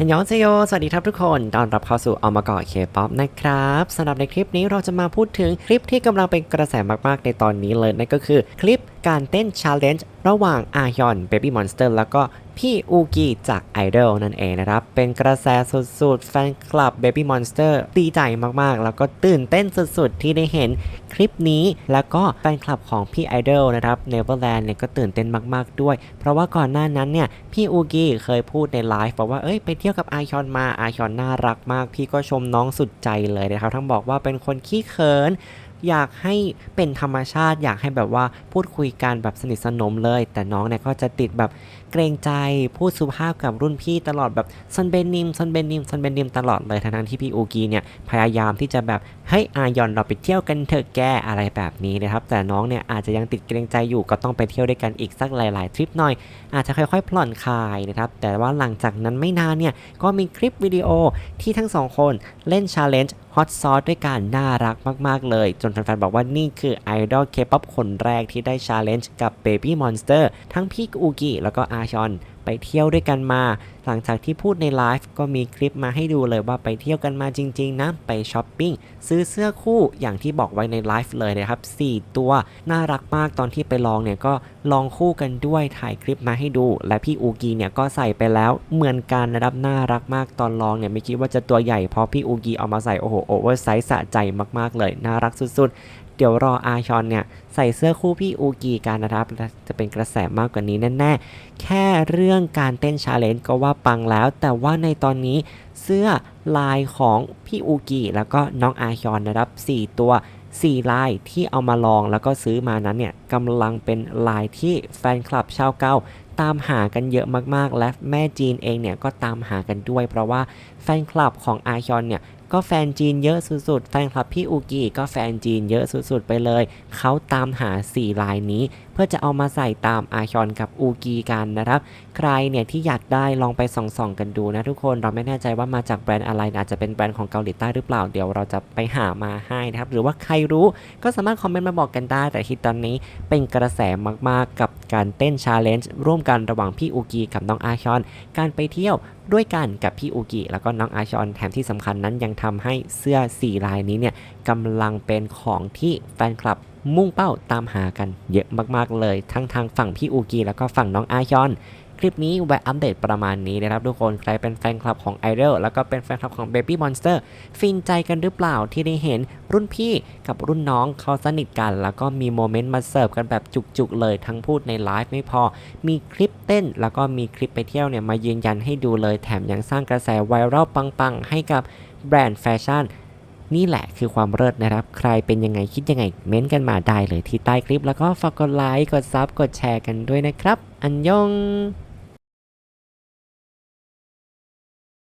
ฮันยองเซโยสวัสดีครับทุกคนต้อนรับเข้าสู่เอามาเกาะเคป๊อปนะครับสำหรับในคลิปนี้เราจะมาพูดถึงคลิปที่กำลังเป็นกระแสมากๆในตอนนี้เลยนั่นก็คือคลิปการเต้น Challenge ระหว่างอายอน Baby Monster แล้วก็พี่อูกีจาก Idol นั่นเองนะครับ เป็นกระแสสุดๆ แฟนคลับ Baby Monster ดีใจมากๆ แล้วก็ตื่นเต้นสุดๆ ที่ได้เห็นคลิปนี้ แล้วก็แฟนคลับของพี่ Idol นะครับ Neverland เนี่ยก็ตื่นเต้นมากๆด้วย เพราะว่าก่อนหน้านั้นเนี่ย พี่อูกีเคยพูดในไลฟ์บอกว่าเอ้ยไปเที่ยวกับอาชอนมาอาชอนน่ารักมาก พี่ก็ชมน้องสุดใจเลยนะครับทั้งบอกว่าเป็นคนขี้เขิน อยากให้เป็นธรรมชาติ อยากให้แบบว่าพูดคุยกันแบบสนิทสนมเลย แต่น้องเนี่ยก็จะติดแบบเกรงใจพูดสุภาพกับรุ่นพี่ตลอดแบบซันเบนนิมซันเบนนิมซันเบนนิมตลอดเลยทั้งที่พี่อูกีเนี่ยพยายามที่จะแบบ เฮ้ยอายอนเราไปเที่ยวกันเถอะแกอะไรแบบนี้นะครับ แต่น้องเนี่ยอาจจะยังติดเกรงใจอยู่ก็ต้องไปเที่ยวด้วยกันอีกสักหลาย ๆ ทริปหน่อย อาจจะค่อย ๆ ผ่อนคลายนะครับ แต่ว่าหลังจากนั้นไม่นานเนี่ยก็มีคลิปวิดีโอที่ทั้งสองคนเล่น Challenge Hot Sauce ด้วยกันน่ารักมาก ๆ เลย จนแฟน ๆ บอกว่านี่คือไอดอลเคป๊อปคนแรกที่ได้ Challenge กับ Baby Monster ทั้งพี่อูกิแล้วก็อาชอน ไปเที่ยวด้วยกันมา หลังจากที่พูดในไลฟ์ก็มีคลิปมาให้ดูเลยว่าไปเที่ยวกันมาจริง ๆนะไปช้อปปิ้งซื้อเสื้อคู่อย่างที่บอกไว้ในไลฟ์เลยนะครับ 4 ตัว น่ารักมากตอนที่ไปลองเนี่ยก็ลองคู่กันด้วยถ่ายคลิปมาให้ดู และพี่อูกีเนี่ยก็ใส่ไปแล้วเหมือนกันนะครับน่ารักมากตอนลองเนี่ยไม่คิดว่าจะตัวใหญ่เพราะพี่อูกีเอามาใส่โอ้โหโอเวอร์ไซส์สะใจมากๆเลย น่ารักสุดๆ เดี๋ยวรออาชอนเนี่ยใส่เสื้อคู่พี่อูกีกันนะครับ จะเป็นกระแสมากกว่านี้แน่ๆ แค่เรื่องการเต้นชาเลนจ์ก็ว่าปังแล้ว แต่ว่าในตอนนี้เสื้อลายของพี่อูกิแล้วก็น้องอาชอนนะครับ 4 ตัว4ลายที่เอามาลองแล้วก็ซื้อมานั้นเนี่ยกำลังเป็นลายที่แฟนคลับชาวเกาตามหากันเยอะมากๆ และแม่จีนเองเนี่ยก็ตามหากันด้วย เพราะว่าแฟนคลับของอาชอนเนี่ย ก็แฟนจีนเยอะสุดๆ แฟนคลับพี่อูกิก็แฟนจีนเยอะสุดๆ ไปเลย เขาตามหา 4 ลายนี้ เพื่อจะเอามาใส่ตามอาชอนกับอูกีกันนะครับ ใครเนี่ยที่อยากได้ลองไปส่องๆกันดูนะทุกคน เราไม่แน่ใจว่ามาจากแบรนด์อะไรอาจจะเป็นแบรนด์ของเกาหลีใต้หรือเปล่า เดี๋ยวเราจะไปหามาให้นะครับ หรือว่าใครรู้ก็สามารถคอมเมนต์มาบอกกันได้ แต่ที่ตอนนี้เป็นกระแสมากๆกับการเต้นชาเลนจ์ร่วมกันระหว่างพี่อูกีกับน้องอาชอน การไปเที่ยว ด้วยกันกับพี่อูกิแล้วก็น้องอาชอนแถมที่สำคัญนั้นยังทำให้เสื้อสีลายนี้เนี่ยกำลังเป็นของที่แฟนคลับมุ่งเป้าตามหากันเยอะมากๆเลย ทั้งทางฝั่งพี่อูกีแล้วก็ฝั่งน้องอาชอน คลิปนี้แวะอัปเดตประมาณนี้นะครับทุกคนใครเป็นแฟนคลับของ Idol แล้วก็เป็นแฟนคลับของ Baby Monster ฟินใจกันหรือเปล่าที่ได้เห็นรุ่นพี่กับรุ่นน้องเขาสนิทกัน แล้วก็มีโมเมนต์มาเสิร์ฟกันแบบจุกๆเลยทั้งพูดในไลฟ์ไม่พอ มีคลิปเต้น แล้วก็มีคลิปไปเที่ยวเนี่ยมายืนยันให้ดูเลยแถมยังสร้างกระแสไวรัลปังๆ ให้กับแบรนด์แฟชั่นนี่แหละคือความเลิศนะครับ ใครเป็นยังไงคิดยังไง เม้นต์กันมาได้เลยที่ใต้คลิป แล้วก็ฝากกดไลค์ กดซับ กดแชร์กันด้วยนะครับ อันยอง